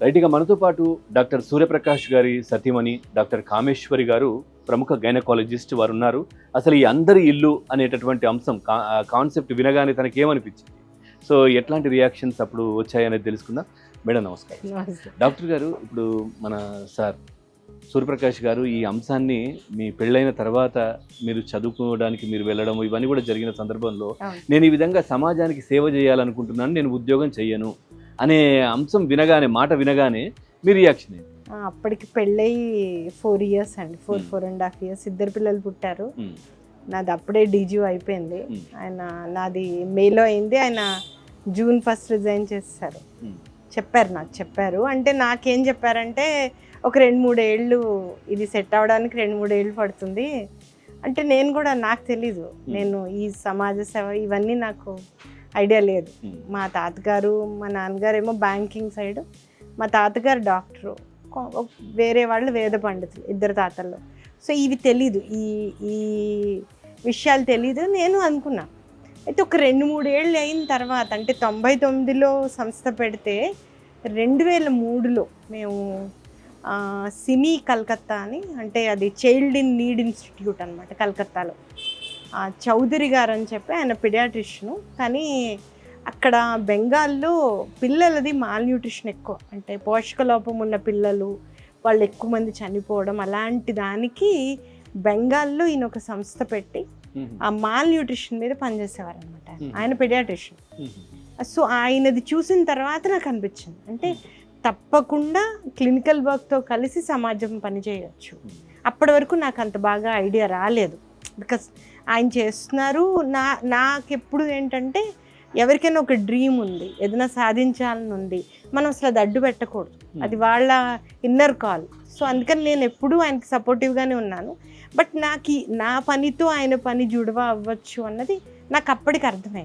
Right ఇక మనతో పాటు డాక్టర్ సూర్యప్రకాష్ గారి సతీమణి డాక్టర్ కామేశ్వరి గారు ప్రముఖ గైనకాలజిస్ట్ వారు ఉన్నారు అసలు ఈ అందరి ఇల్లు అనేటటువంటి అంశం కాన్సెప్ట్ వినగానే తనకి ఏమనిపించింది సో ఎట్లాంటి రియాక్షన్స్ అప్పుడు వచ్చాయనేది తెలుసుకుందాం. మేడం నమస్కారం. డాక్టర్ గారు ఇప్పుడు మన సార్ సూర్యప్రకాష్ గారు ఈ అంశాన్ని మీ పెళ్ళైన తర్వాత మీరు చదువుకోవడానికి మీరు వెళ్ళడం ఇవన్నీ కూడా జరిగిన సందర్భంలో. నేను ఈ విధంగా సమాజానికి సేవ చేయాలనుకుంటున్నాను నేను ఉద్యోగం చెయ్యను అనే అంశం వినగానే మాట వినగానే మీ రియాక్షన్ ఏంటి? అప్పటికి పెళ్ళయి ఫోర్ ఇయర్స్ అండి. Four. Four and half years ఇద్దరు పిల్లలు పుట్టారు. నాది అప్పుడే డీజీ అయిపోయింది. ఆయన నాది మేలో అయింది. ఆయన జూన్ ఫస్ట్ రిజైన్ చేస్తారు. చెప్పారు నాకు చెప్పారు. అంటే నాకేం చెప్పారంటే ఒక రెండు మూడు ఏళ్ళు ఇది సెట్ అవ్వడానికి రెండు మూడు ఏళ్ళు పడుతుంది. అంటే నేను కూడా నాకు తెలీదు. నేను ఈ సమాజ సేవ ఇవన్నీ నాకు ఐడియా లేదు. ఉమ్, మా తాతగారు మా నాన్నగారు ఏమో బ్యాంకింగ్ సైడ్. మా తాతగారు డాక్టరు. వేరే వాళ్ళు వేద పండితులు ఇద్దరు తాతల్లో సో ఇవి తెలీదు. ఈ ఈ విషయాలు తెలీదు నేను అనుకున్నా. అయితే ఒక రెండు మూడు ఏళ్ళు అయిన తర్వాత అంటే తొంభై తొమ్మిదిలో సంస్థ పెడితే రెండు వేల మూడులో మేము సినీ కలకత్తా అని అంటే అది చైల్డ్ ఇన్ నీడ్ ఇన్స్టిట్యూట్ అనమాట కలకత్తాలో. చౌదరి గారు అని చెప్పి ఆయన పిడియాట్రిషను కానీ అక్కడ బెంగాల్లో పిల్లలది మాల్ న్యూట్రిషన్ ఎక్కువ. అంటే పోషక లోపం ఉన్న పిల్లలు వాళ్ళు ఎక్కువ మంది చనిపోవడం అలాంటి దానికి బెంగాల్లో ఈయన ఒక సంస్థ పెట్టి ఆ మాల్ న్యూట్రిషన్ మీద పనిచేసేవారు అనమాట. ఆయన పిడియాట్రిషియన్ ఉమ్, సో ఆయనది చూసిన తర్వాత నాకు అనిపించింది. అంటే తప్పకుండా క్లినికల్ వర్క్తో కలిసి సమాజం పనిచేయచ్చు. అప్పటి వరకు నాకు అంత బాగా ఐడియా రాలేదు. బికాస్ ఆయన చేస్తున్నారు. నా నాకు ఎప్పుడు ఏంటంటే ఎవరికైనా ఒక డ్రీమ్ ఉంది ఏదైనా సాధించాలని ఉంది మనం అసలు అది అడ్డు పెట్టకూడదు. అది వాళ్ళ ఇన్నర్ కాల్ సో అందుకని నేను ఎప్పుడూ ఆయనకి సపోర్టివ్గానే ఉన్నాను. బట్ నాకు నా పనితో ఆయన పని జుడవ అవ్వచ్చు అన్నది నాకు అప్పటికి అర్థమైంది.